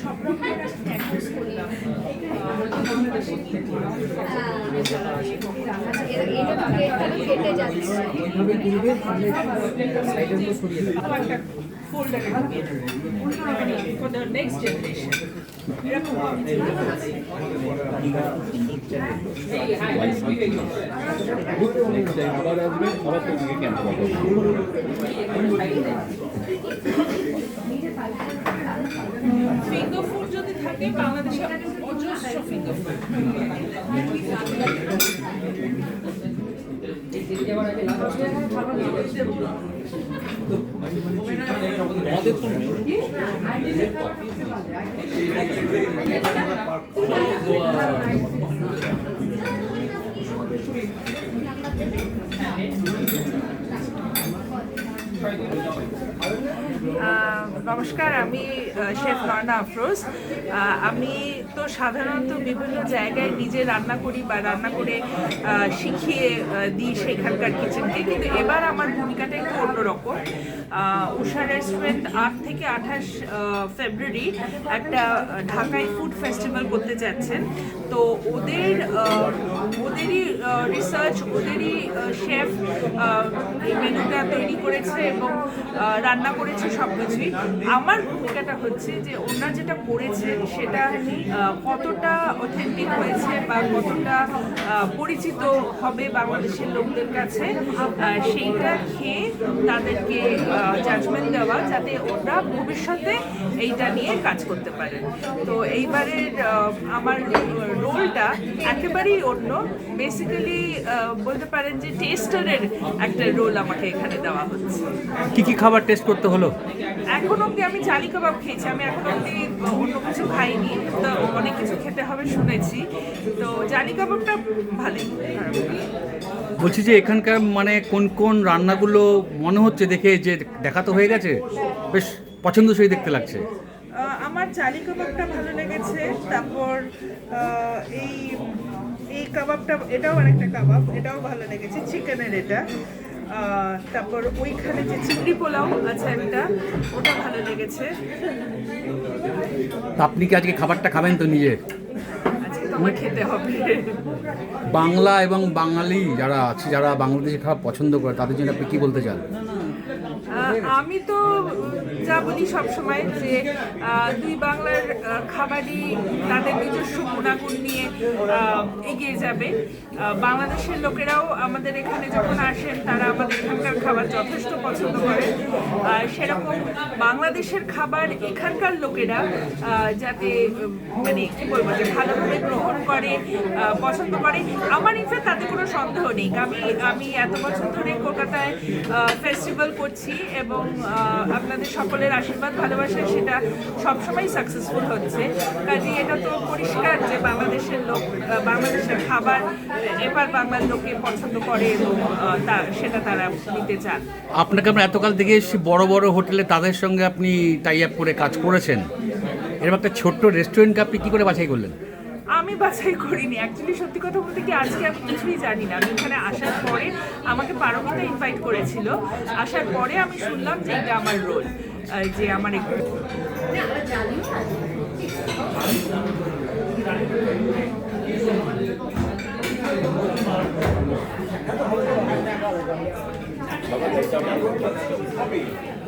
সব রকমের practice করলাম। আচ্ছা আবার আসবে আবার তো দিকে ফিঙ্গার ফুড যদি থাকে বাংলাদেশে অজস্র ফিঙ্গার ফুড আহ, নমস্কার আমি শেফ নয়না আফরোজ। আমি তো সাধারণত বিভিন্ন জায়গায় নিজে রান্না করি বা রান্না করে শিখিয়ে দিই সেখানকার কিচেনকে কিন্তু এবার আমার ভূমিকাটা একটু অন্যরকম। উষা রেস্টুরেন্ট আট থেকে আঠাশ ফেব্রুয়ারি একটা ঢাকায় ফুড ফেস্টিভ্যাল করতে যাচ্ছেন। তো ওদের আহ, ওদেরই শেফ এই মেনুটা তৈরি করেছে এবং রান্না করেছে সব কিছুই আমার ভূমিকাটা হচ্ছে যে ওনারা যেটা করেছেন সেটা কতটা অথেন্টিক হয়েছে বা কতটা পরিচিত হবে বাংলাদেশের লোকদের কাছে সেইটা খেয়ে তাদেরকে জাজমেন্ট দেওয়া যাতে ওরা ভবিষ্যতে এইটা নিয়ে কাজ করতে পারে। তো এইবারের আমার রোলটা একেবারেই অন্য। বেসিক্যালি বলতে পারেন যে টেস্টারের একটা রোল আমাকে এখানে দেওয়া হচ্ছে। কি কি খাবার টেস্ট করতে হলো? এখন অব্দি আমি চালি কাবাব খেয়েছি। আমি এখন অব্দি অন্য কিছু খাইনি। তো অনেক কিছু খেতে হবে শুনেছি। তো জালি কাবাবটা ভালোই। বলছি যে এখানকার মানে কোন কোন রান্নাগুলো মনে হচ্ছে দেখে যে দেখা তো হয়ে গেছে বেশ পছন্দসই দেখতে লাগছে। আমার চালি কাবাবটা ভালো লেগেছে। তারপর এই কাবাবটা এটাও আরেকটা কাবাব এটাও ভালো লেগেছে চিকেনের এটা। তারপর ওইখানে যে চিংড়ি পোলাও আছে একটা ওটা ভালো লেগেছে। আপনি কি আজকে খাবারটা খাবেন তো নিজে? আজকে তো আমার খেতে হবে। বাংলা এবং বাঙালি যারা আছে যারা বাংলাদেশে খাবার পছন্দ করে তাদের জন্য আপনি কি বলতে চান? আমি তো যা বলি সবসময় যে দুই বাংলার খাবারই তাদের নিজস্ব গুণাগুণ নিয়ে এগিয়ে যাবে। বাংলাদেশের লোকেরাও আমাদের এখানে যখন আসেন, তারা আমাদের এখানকার খাবার যথেষ্ট পছন্দ করে। সেরকম বাংলাদেশের খাবার এখানকার লোকেরা যাতে মানে কি বলব, যে ভালোভাবে গ্রহণ করে পছন্দ করে, আমার ইনফ্যাক্ট তাতে কোনো সন্দেহ নেই। আমি আমি এত বছর ধরে কলকাতায় ফেস্টিভ্যাল করছি এবং আপনাদের সকলের আশীর্বাদ ভালোবাসা সেটা সবসময় সাকসেসফুল হচ্ছে। কাজে এটা তো পরিষ্কার যে বাংলাদেশের লোক বাংলাদেশের খাবার এবার বাংলার লোকে পছন্দ করে এবং তা, সেটা তারা নিতে চান। আপনাকে আমরা এতকাল দেখে এসেছি, বড় বড় হোটেলে তাদের সঙ্গে আপনি টাই আপ করে কাজ করেছেন। এরকম একটা ছোট্ট রেস্টুরেন্টকে আপনি কী করে বাছাই করলেন? আমি বাছাই করিনি। অ্যাকচুয়ালি সত্যি কথা বলতে কি, আজকে আমি কিছুই জানি না। আমি এখানে আসার পরে আমাকে পারমিতা ইনভাইট করেছিল। আসার পরে আমি শুনলাম যে এটা আমার রোল যে আমার একটু